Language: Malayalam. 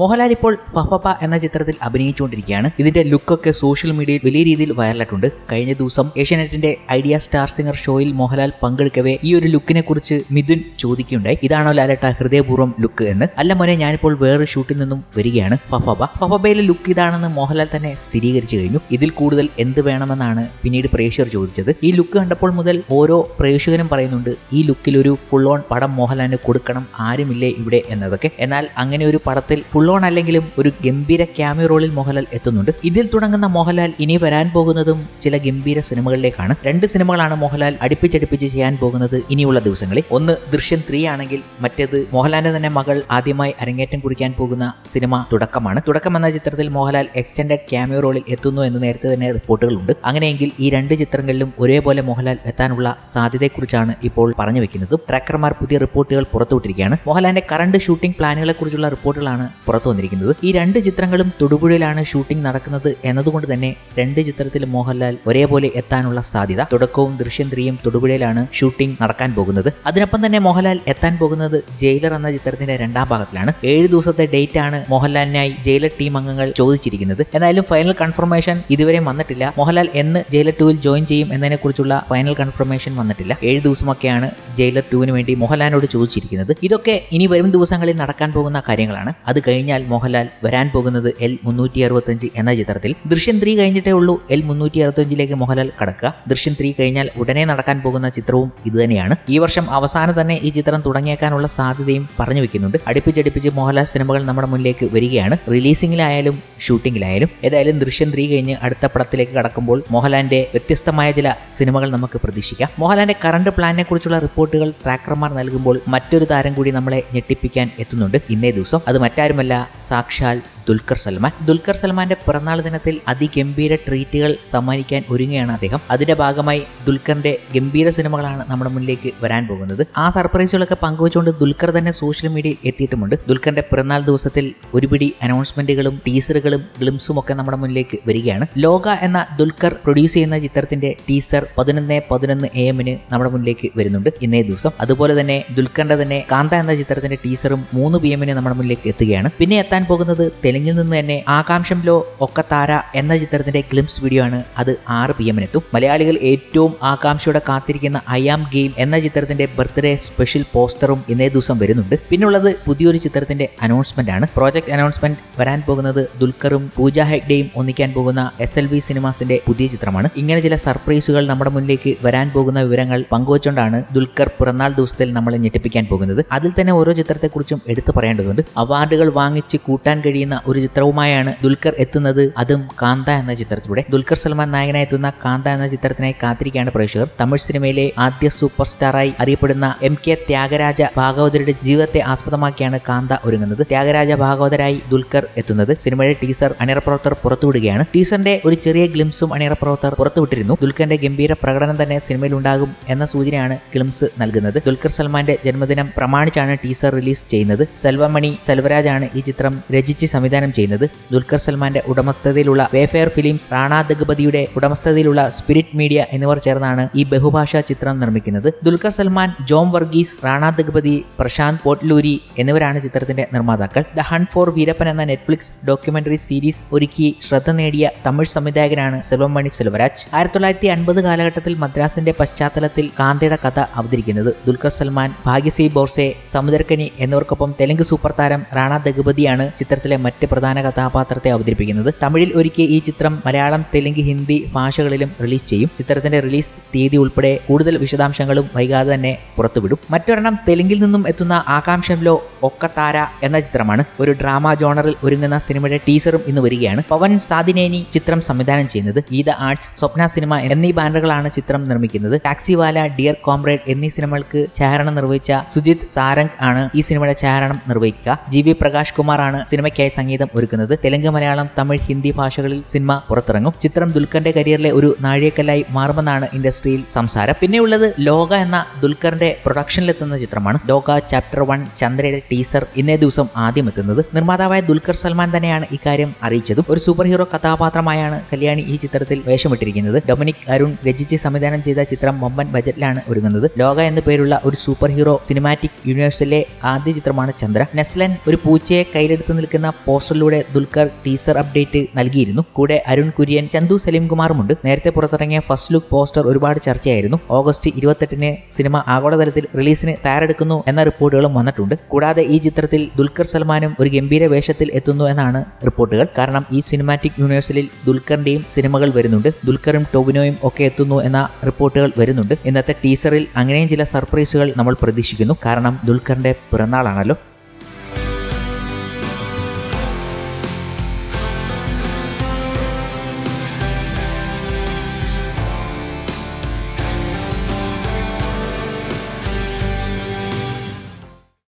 മോഹൻലാൽ ഇപ്പോൾ പപ്പ എന്ന ചിത്രത്തിൽ അഭിനയിച്ചുകൊണ്ടിരിക്കുകയാണ്. ഇതിന്റെ ലുക്കൊക്കെ സോഷ്യൽ മീഡിയയിൽ വലിയ രീതിയിൽ വൈറലായിട്ടുണ്ട്. കഴിഞ്ഞ ദിവസം ഏഷ്യാനെറ്റിന്റെ ഐഡിയ സ്റ്റാർ സിംഗർ ഷോയിൽ മോഹൻലാൽ പങ്കെടുക്കവേ ഈ ഒരു ലുക്കിനെ കുറിച്ച് മിഥുൻ ചോദിക്കുകയുണ്ടായി. ഇതാണോ ലാലേട്ട ഹൃദയപൂർവം ലുക്ക് എന്ന്. അല്ല മോനെ ഞാനിപ്പോൾ വേറൊരു ഷൂട്ടിൽ നിന്നും വരികയാണ്. ഫഫബ ഫഫബയിലെ ലുക്ക് ഇതാണെന്ന് മോഹൻലാൽ തന്നെ സ്ഥിരീകരിച്ചു കഴിഞ്ഞു. ഇതിൽ കൂടുതൽ എന്ത് വേണമെന്നാണ് പിന്നീട് പ്രേക്ഷകർ ചോദിച്ചത്. ഈ ലുക്ക് കണ്ടപ്പോൾ മുതൽ ഓരോ പ്രേക്ഷകരും പറയുന്നുണ്ട് ഈ ലുക്കിൽ ഒരു ഫുൾ ഓൺ പടം മോഹൻലാലിന് കൊടുക്കണം ആരുമില്ലേ ഇവിടെ എന്നതൊക്കെ. എന്നാൽ അങ്ങനെ ഒരു പടത്തിൽ ഫുൾ ഓൺ അല്ലെങ്കിലും ഒരു ഗംഭീര ക്യാമിയോ റോളിൽ മോഹൻലാൽ എത്തുന്നുണ്ട്. ഇതിൽ തുടങ്ങുന്ന മോഹൻലാൽ ഇനി വരാൻ പോകുന്നതും ചില ഗംഭീര സിനിമകളിലേക്കാണ്. രണ്ട് സിനിമകളാണ് മോഹൻലാൽ അടുപ്പിച്ചടുപ്പിച്ച് ചെയ്യാൻ പോകുന്നത് ഇനിയുള്ള ദിവസങ്ങളിൽ. ഒന്ന് ദൃശ്യം ത്രീ ആണെങ്കിൽ മറ്റേത് മോഹൻലാലിന്റെ തന്നെ മകൾ ആദ്യമായി അരങ്ങേറ്റം കുറിക്കാൻ പോകുന്ന സിനിമ തുടക്കമാണ്. തുടക്കം എന്ന ചിത്രത്തിൽ മോഹൻലാൽ എക്സ്റ്റൻഡഡ് ക്യാമിയോ റോളിൽ എത്തുന്നു എന്ന് നേരത്തെ തന്നെ റിപ്പോർട്ടുകളുണ്ട്. അങ്ങനെയെങ്കിൽ ഈ രണ്ട് ചിത്രങ്ങളിലും ഒരേപോലെ മോഹൻലാൽ എത്താനുള്ള സാധ്യതയെക്കുറിച്ചാണ് ഇപ്പോൾ പറഞ്ഞു വെക്കുന്നത്. ട്രാക്കർമാർ പുതിയ റിപ്പോർട്ടുകൾ പുറത്തുവിട്ടിരിക്കുകയാണ്. മോഹൻലാലിന്റെ കറണ്ട് ഷൂട്ടിംഗ് പ്ലാനുകളെ കുറിച്ചുള്ള റിപ്പോർട്ടുകളാണ് വന്നിരിക്കുന്നത് ഈ രണ്ട് ചിത്രങ്ങളും തൊടുപുഴയിലാണ് ഷൂട്ടിംഗ് നടക്കുന്നത് എന്നതുകൊണ്ട് തന്നെ രണ്ട് ചിത്രത്തിൽ മോഹൻലാൽ ഒരേപോലെ എത്താനുള്ള സാധ്യത തുടക്കവും ദൃശ്യം ത്രീയും തൊടുപുഴയിലാണ് ഷൂട്ടിംഗ് നടക്കാൻ പോകുന്നത്. അതിനൊപ്പം തന്നെ മോഹൻലാൽ എത്താൻ പോകുന്നത് ജയിലർ എന്ന ചിത്രത്തിന്റെ രണ്ടാം ഭാഗത്തിലാണ്. ഏഴ് ദിവസത്തെ ഡേറ്റ് ആണ് മോഹൻലാലിനായി ജയിലർ ടീം അംഗങ്ങൾ ചോദിച്ചിരിക്കുന്നത്. എന്നാലും ഫൈനൽ കൺഫർമേഷൻ ഇതുവരെ വന്നിട്ടില്ല. മോഹൻലാൽ എന്ന് ജയിലർ ടൂവിൽ ജോയിൻ ചെയ്യും എന്നതിനെ കുറിച്ചുള്ള ഫൈനൽ കൺഫർമേഷൻ വന്നിട്ടില്ല. ഏഴ് ദിവസമൊക്കെയാണ് ജയിലർ ടൂവിന് വേണ്ടി മോഹൻലാലിനോട് ചോദിച്ചിരിക്കുന്നത്. ഇതൊക്കെ ഇനി വരും ദിവസങ്ങളിൽ നടക്കാൻ പോകുന്ന കാര്യങ്ങളാണ്. അത് കഴിഞ്ഞാൽ മോഹൻലാൽ വരാൻ പോകുന്നത് എൽ മുന്നൂറ്റി അറുപത്തഞ്ച് എന്ന ചിത്രത്തിൽ. ദൃശ്യം ത്രീ കഴിഞ്ഞിട്ടേ ഉള്ളൂ. എൽ മുന്നൂറ്റി അറുപത്തഞ്ചിലേക്ക് മോഹൻലാൽ കടക്കുക. ദൃശ്യം ത്രീ കഴിഞ്ഞാൽ ഉടനെ നടക്കാൻ പോകുന്ന ചിത്രവും ഇതുതന്നെയാണ് ഈ വർഷം അവസാനം തന്നെ ഈ ചിത്രം തുടങ്ങിയേക്കാനുള്ള സാധ്യതയും പറഞ്ഞു വെക്കുന്നുണ്ട്. അടുപ്പിച്ചടുപ്പിച്ച് മോഹൻലാൽ സിനിമകൾ നമ്മുടെ മുന്നിലേക്ക് വരികയാണ്. റിലീസിംഗിലായാലും ഷൂട്ടിങ്ങിലായാലും ഏതായാലും ദൃശ്യം ത്രീ കഴിഞ്ഞ് അടുത്ത പടത്തിലേക്ക് കടക്കുമ്പോൾ മോഹൻലാലിന്റെ വ്യത്യസ്തമായ ചില സിനിമകൾ നമുക്ക് പ്രതീക്ഷിക്കാം. മോഹൻലാലിന്റെ കറണ്ട് പ്ലാനിനെ കുറിച്ചുള്ള റിപ്പോർട്ടുകൾ ട്രാക്കർമാർ നൽകുമ്പോൾ മറ്റൊരു താരം കൂടി നമ്മളെ ഞെട്ടിപ്പിക്കാൻ എത്തുന്നുണ്ട്. ഇന്നേ ദിവസം. അത് മറ്റാരുമല്ല സാക്ഷാൽ ദുൽഖർ സൽമാൻ. ദുൽഖർ സൽമാന്റെ പിറന്നാൾ ദിനത്തിൽ അതിഗംഭീര ട്രീറ്റുകൾ സമ്മാനിക്കാൻ ഒരുങ്ങുകയാണ് അദ്ദേഹം. അതിന്റെ ഭാഗമായി ദുൽഖറിന്റെ ഗംഭീര സിനിമകളാണ് നമ്മുടെ മുന്നിലേക്ക് വരാൻ പോകുന്നത്. ആ സർപ്രൈസുകളൊക്കെ പങ്കുവച്ചുകൊണ്ട് ദുൽഖർ തന്നെ സോഷ്യൽ മീഡിയയിൽ എത്തിയിട്ടുമുണ്ട്. ദുൽഖറിന്റെ പിറന്നാൾ ദിവസത്തിൽ ഒരുപിടി അനൗൺസ്മെന്റുകളും ടീസറുകളും ഗ്ലിംസും ഒക്കെ നമ്മുടെ മുന്നിലേക്ക് വരികയാണ്. ലോക എന്ന ദുൽഖർ പ്രൊഡ്യൂസ് ചെയ്യുന്ന ചിത്രത്തിന്റെ ടീസർ പതിനൊന്ന് പതിനൊന്ന് എ എമ്മിന് നമ്മുടെ മുന്നിലേക്ക് വരുന്നുണ്ട് ഇന്നേ ദിവസം. അതുപോലെ തന്നെ ദുൽഖറിന്റെ തന്നെ കാന്ത എന്ന ചിത്രത്തിന്റെ ടീസറും മൂന്ന് പി എമ്മിന് നമ്മുടെ മുന്നിലേക്ക് എത്തുകയാണ്. പിന്നെ എത്താൻ പോകുന്നത് തെലുങ്കിൽ നിന്ന് തന്നെ ആകാംക്ഷംലോ ഒക്കത്താര എന്ന ചിത്രത്തിന്റെ ഗ്ലിംസ് വീഡിയോ ആണ് അത് ആറ് പി എമ്മിനെത്തും മലയാളികൾ ഏറ്റവും ആകാംക്ഷയോടെ കാത്തിരിക്കുന്ന ഐ ആം ഗെയിം എന്ന ചിത്രത്തിന്റെ ബർത്ത്ഡേ സ്പെഷ്യൽ പോസ്റ്ററും ഇന്നേ ദിവസം വരുന്നുണ്ട്. പിന്നുള്ളത് പുതിയൊരു ചിത്രത്തിന്റെ അനൗൺസ്മെന്റ് ആണ്. പ്രോജക്ട് അനൗൺസ്മെന്റ് വരാൻ പോകുന്നത് ദുൽഖറും പൂജ ഹെഗ്ഡേയും ഒന്നിക്കാൻ പോകുന്ന എസ് എൽ വി സിനിമാസിന്റെ പുതിയ ചിത്രമാണ്. ഇങ്ങനെ ചില സർപ്രൈസുകൾ നമ്മുടെ മുന്നിലേക്ക് വരാൻ പോകുന്ന വിവരങ്ങൾ പങ്കുവച്ചുകൊണ്ടാണ് ദുൽഖർ പിറന്നാൾ ദിവസത്തിൽ നമ്മളെ ഞെട്ടിപ്പിക്കാൻ പോകുന്നത്. അതിൽ തന്നെ ഓരോ ചിത്രത്തെക്കുറിച്ചും എടുത്തു പറയേണ്ടതുണ്ട്. അവാർഡുകൾ വാങ്ങിച്ച് കൂട്ടാൻ കഴിയുന്ന ഒരു ചിത്രവുമായാണ് ദുൽഖർ എത്തുന്നത്. അതും കാന്ത എന്ന ചിത്രത്തിലൂടെ. ദുൽഖർ സൽമാൻ നായകനായി എത്തുന്ന കാന്ത എന്ന ചിത്രത്തിനായി കാത്തിരിക്കുകയാണ് പ്രേക്ഷകർ. തമിഴ് സിനിമയിലെ ആദ്യ സൂപ്പർ സ്റ്റാറായി അറിയപ്പെടുന്ന എം കെ ത്യാഗരാജ ഭാഗവതരുടെ ജീവിതത്തെ ആസ്പദമാക്കിയാണ് കാന്ത ഒരുങ്ങുന്നത്. ത്യാഗരാജ ഭാഗവതരായി ദുൽഖർ എത്തുന്നത്. സിനിമയുടെ ടീസർ അണിയറപ്രവർത്തകർ പുറത്തുവിടുകയാണ്. ടീസറിന്റെ ഒരു ചെറിയ ഗ്ലിംസും അണിയറപ്രവർത്തകർ പുറത്തുവിട്ടിരുന്നു. ദുൽഖറിന്റെ ഗംഭീര പ്രകടനം തന്നെ സിനിമയിൽ ഉണ്ടാകും എന്ന സൂചനയാണ് ഗ്ലിംസ് നൽകുന്നത്. ദുൽഖർ സൽമാന്റെ ജന്മദിനം പ്രമാണിച്ചാണ് ടീസർ റിലീസ് ചെയ്യുന്നത്. സെൽവമണി സെൽവരാജാണ് ഈ ചിത്രം രചിച്ച് സംവിധാനം ചെയ്യുന്നത്. ദുൽഖർ സൽമാന്റെ ഉടമസ്ഥതയിലുള്ള വേഫെയർ ഫിലിംസ് റാണ ദഗപതിയുടെ ഉടമസ്ഥതയിലുള്ള സ്പിരിറ്റ് മീഡിയ എന്നിവർ ചേർന്നാണ് ഈ ബഹുഭാഷാ ചിത്രം നിർമ്മിക്കുന്നത്. ദുൽഖർ സൽമാൻ ജോം വർഗീസ് റാണ ദഗപതി പ്രശാന്ത് പോട്ട്ലൂരി എന്നിവരാണ് ചിത്രത്തിന്റെ നിർമ്മാതാക്കൾ. ദ ഹൺ ഫോർ വീരപ്പൻ എന്ന നെറ്റ്ഫ്ലിക്സ് ഡോക്യുമെന്ററി സീരീസ് ഒരുക്കി ശ്രദ്ധ നേടിയ തമിഴ് സംവിധായകനാണ് സെൽവമണി സെൽവരാജ്. ആയിരത്തി തൊള്ളായിരത്തി അൻപത് കാലഘട്ടത്തിൽ മദ്രാസിന്റെ പശ്ചാത്തലത്തിൽ കാന്തയുടെ കഥ അവതരിക്കുന്നത് ദുൽഖർ സൽമാൻ ഭാഗ്യസി ബോർസെ സമുദ്രക്കനി എന്നിവർക്കൊപ്പം തെലുങ്ക് സൂപ്പർ താരം റാണ ദഗപതിയാണ് ചിത്രത്തിലെ മറ്റ് പ്രധാന കഥാപാത്രത്തെ അവതരിപ്പിക്കുന്നത്. തമിഴിൽ ഒരുക്കിയ ഈ ചിത്രം മലയാളം തെലുങ്ക് ഹിന്ദി ഭാഷകളിലും റിലീസ് ചെയ്യും. ചിത്രത്തിന്റെ റിലീസ് തീയതി ഉൾപ്പെടെ കൂടുതൽ വിശദാംശങ്ങളും വൈകാതെ തന്നെ പുറത്തുവിടും. മറ്റൊരെണ്ണം തെലുങ്കിൽ നിന്നും എത്തുന്ന ആകാംക്ഷലോ ഒക്കത്താര എന്ന ചിത്രമാണ്. ഒരു ഡ്രാമ ജോണറിൽ ഒരുങ്ങുന്ന സിനിമയുടെ ടീസറും ഇന്ന് വരികയാണ്. പവൻ സാദിനേനി ചിത്രം സംവിധാനം ചെയ്യുന്നത്. ഗീത ആർട്സ് സ്വപ്ന സിനിമ എന്നീ ബാനറുകളാണ് ചിത്രം നിർമ്മിക്കുന്നത്. ടാക്സിവാല ഡിയർ കോംറേഡ് എന്നീ സിനിമകൾക്ക് ഛായാഗ്രഹണം നിർവഹിച്ച സുജിത് സാരംഗ് ആണ് ഈ സിനിമയുടെ ഛായാഗ്രഹണം നിർവഹിക്കുക. ജി വി പ്രകാശ് കുമാർ ആണ് സിനിമയ്ക്കായി സംഗീത സംഗീതം ഒരുക്കുന്നത്. തെലുങ്ക് മലയാളം തമിഴ് ഹിന്ദി ഭാഷകളിൽ സിനിമ പുറത്തിറങ്ങും. ചിത്രം ദുൽഖറിന്റെ കരിയറിലെ ഒരു നാഴികക്കല്ലായി മാറുമെന്നാണ് ഇൻഡസ്ട്രിയിൽ സംസാരം. പിന്നെയുള്ളത് ലോക എന്ന ദുൽഖറിന്റെ പ്രൊഡക്ഷനിലെത്തുന്ന ചിത്രമാണ്. ലോക ചാപ്റ്റർ വൺ ചന്ദ്രയുടെ ടീസർ ഇന്നേ ദിവസം ആദ്യം എത്തുന്നത്. നിർമ്മാതാവായ ദുൽഖർ സൽമാൻ തന്നെയാണ് ഇക്കാര്യം അറിയിച്ചതും. ഒരു സൂപ്പർ ഹീറോ കഥാപാത്രമായാണ് കല്യാണി ഈ ചിത്രത്തിൽ വേഷമിട്ടിരിക്കുന്നത്. ഡൊമിനിക് അരുൺ രചിച്ച് സംവിധാനം ചെയ്ത ചിത്രം മൊമ്പൻ ബജറ്റിലാണ് ഒരുങ്ങുന്നത്. ലോക എന്ന പേരുള്ള ഒരു സൂപ്പർ ഹീറോ സിനിമാറ്റിക് യൂണിവേഴ്സിലെ ആദ്യ ചിത്രമാണ് ചന്ദ്ര. നെസ്ലൻ ഒരു പൂച്ചയെ കയ്യിലെടുത്ത് നിൽക്കുന്ന പോസ്റ്ററിലൂടെ ദുൽഖർ ടീസർ അപ്ഡേറ്റ് നൽകിയിരുന്നു. കൂടെ അരുൺ കുര്യൻ ചന്തു സലീംകുമാറുമുണ്ട്. നേരത്തെ പുറത്തിറങ്ങിയ ഫസ്റ്റ് ലുക്ക് പോസ്റ്റർ ഒരുപാട് ചർച്ചയായിരുന്നു. ഓഗസ്റ്റ് ഇരുപത്തെട്ടിന് സിനിമ ആഗോളതലത്തിൽ റിലീസിന് തയ്യാറെടുക്കുന്നു എന്ന റിപ്പോർട്ടുകളും വന്നിട്ടുണ്ട്. കൂടാതെ ഈ ചിത്രത്തിൽ ദുൽഖർ സൽമാനും ഒരു ഗംഭീര വേഷത്തിൽ എത്തുന്നു എന്നാണ് റിപ്പോർട്ടുകൾ. കാരണം ഈ സിനിമാറ്റിക് യൂണിവേഴ്സലിൽ ദുൽഖറിന്റെയും സിനിമകൾ വരുന്നുണ്ട്. ദുൽഖറും ടോബിനോയും ഒക്കെ എത്തുന്നു എന്ന റിപ്പോർട്ടുകൾ വരുന്നുണ്ട്. ഇന്നത്തെ ടീസറിൽ അങ്ങനെയും ചില സർപ്രൈസുകൾ നമ്മൾ പ്രതീക്ഷിക്കുന്നു. കാരണം ദുൽഖറിന്റെ പിറന്നാളാണല്ലോ.